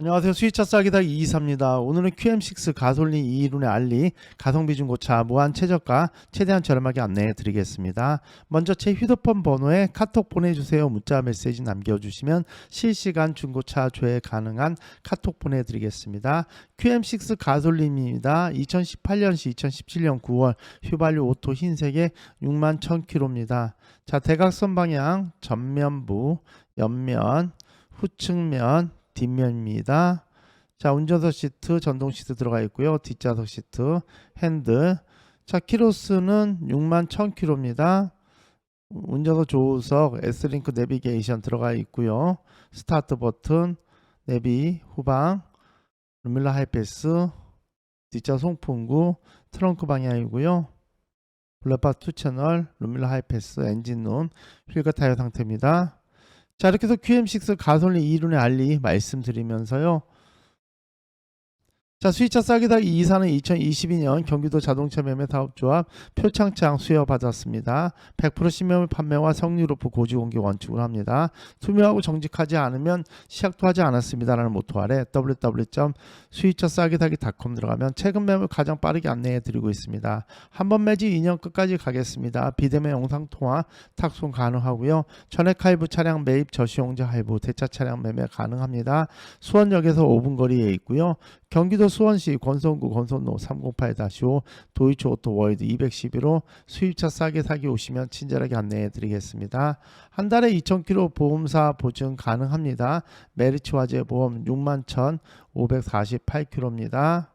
안녕하세요. 수위차 싸기다 이이사입니다. 오늘은 QM6 가솔린 2이륜의 알리 가성비 중고차 무한 최저가 최대한 저렴하게 안내해 드리겠습니다. 먼저 제 휴대폰 번호에 카톡 보내주세요. 문자 메시지 남겨주시면 실시간 중고차 조회 가능한 카톡 보내드리겠습니다. QM6 가솔린입니다. 2018년시 2017년 9월 휘발유 오토 흰색의 6만 1000km입니다. 자 대각선 방향 전면부 옆면 후측면 뒷면입니다. 자, 운전석 시트, 전동 시트 들어가 있고요. 뒷좌석 시트, 핸들. 자, 키로수는 6만 1000km입니다. 운전석 조우석, S링크 내비게이션 들어가 있고요. 스타트 버튼, 내비, 후방, 루밀라 하이패스, 뒷좌 송풍구, 트렁크 방향이고요. 블랙바 2 채널, 루밀라 하이패스, 엔진룸, 휠과 타이어 상태입니다. 자 이렇게 해서 QM6 가솔린 2륜의 알리 말씀드리면서요. 자 수위차 싸기다 이사는 2022년 경기도 자동차 매매 사업조합 표창장 수여받았습니다. 100% 신매물 판매와 성률 오프 고지 공개 원칙으로 합니다. 투명하고 정직하지 않으면 시작도 하지 않았습니다라는 모토 아래 www.수위차 싸기다기.com 들어가면 최근 매물 가장 빠르게 안내해 드리고 있습니다. 한 번 매지 2년 끝까지 가겠습니다. 비대면 영상 통화 탁송 가능하고요. 전액 할부 차량 매입 저시용자 할부 대차 차량 매매 가능합니다. 수원역에서 5분 거리에 있고요. 경기도 수원시 권선구 권선로 308-5 도이치 오토 월드 211호 수입차 싸게 사기 오시면 친절하게 안내해 드리겠습니다. 한 달에 2,000km 보험사 보증 가능합니다. 메리츠 화재 보험 61,548km입니다.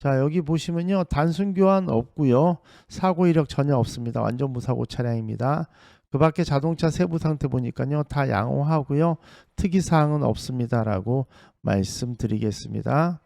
자 여기 보시면요 단순 교환 없고요 사고 이력 전혀 없습니다 완전 무사고 차량입니다 그 밖에 자동차 세부 상태 보니까요 다 양호하고요 특이 사항은 없습니다라고 말씀드리겠습니다.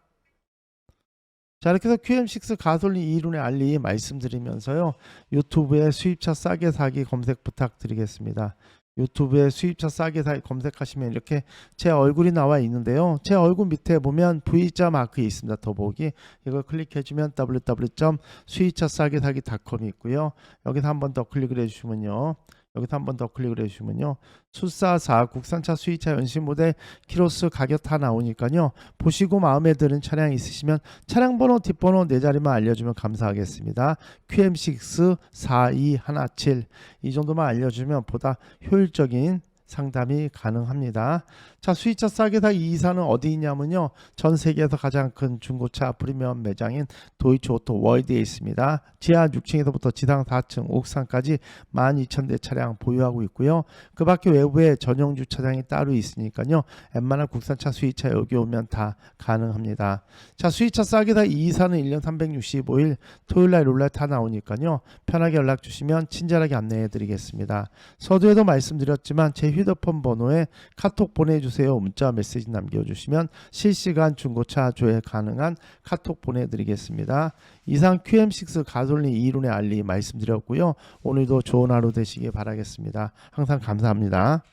자 이렇게 해서 QM6 가솔린 2륜의 알리 말씀드리면서요 유튜브에 수입차 싸게 사기 검색 부탁드리겠습니다. 유튜브에 수입차 싸게 사기 검색하시면 이렇게 제 얼굴이 나와 있는데요. 제 얼굴 밑에 보면 V자 마크 있습니다. 더보기 이걸 클릭해주면 www.수입차 싸게 사기.com이 있고요. 여기서 한 번 더 클릭을 해주시면요. 여기서 한 번 더 클릭을 해주시면요. 수사사 국산차 수입차 연식 모델 키로수 가격 다 나오니까요. 보시고 마음에 드는 차량 있으시면 차량 번호 뒷번호 네 자리만 알려주면 감사하겠습니다. QM6 4217이 정도만 알려주면 보다 효율적인 상담이 가능합니다. 자, 수입차 싸게 사 이사는 어디 있냐면요. 전 세계에서 가장 큰 중고차 프리미엄 매장인 도이치 오토 월드에 있습니다. 지하 6층에서부터 지상 4층, 옥상까지 12,000대 차량 보유하고 있고요. 그 밖에 외부에 전용 주차장이 따로 있으니까요. 웬만한 국산차 수입차 여기 오면 다 가능합니다. 자, 수입차 싸게 사 이사는 1년 365일 토요일 날 롤라 다 나오니까요. 편하게 연락 주시면 친절하게 안내해 드리겠습니다. 서두에도 말씀드렸지만 제 휴 대폰 번호에 카톡 보내주세요. 문자 메시지 남겨주시면 실시간 중고차 조회 가능한 카톡 보내드리겠습니다. 이상 QM6 가솔린 2륜의 알리 말씀드렸고요. 오늘도 좋은 하루 되시길 바라겠습니다. 항상 감사합니다.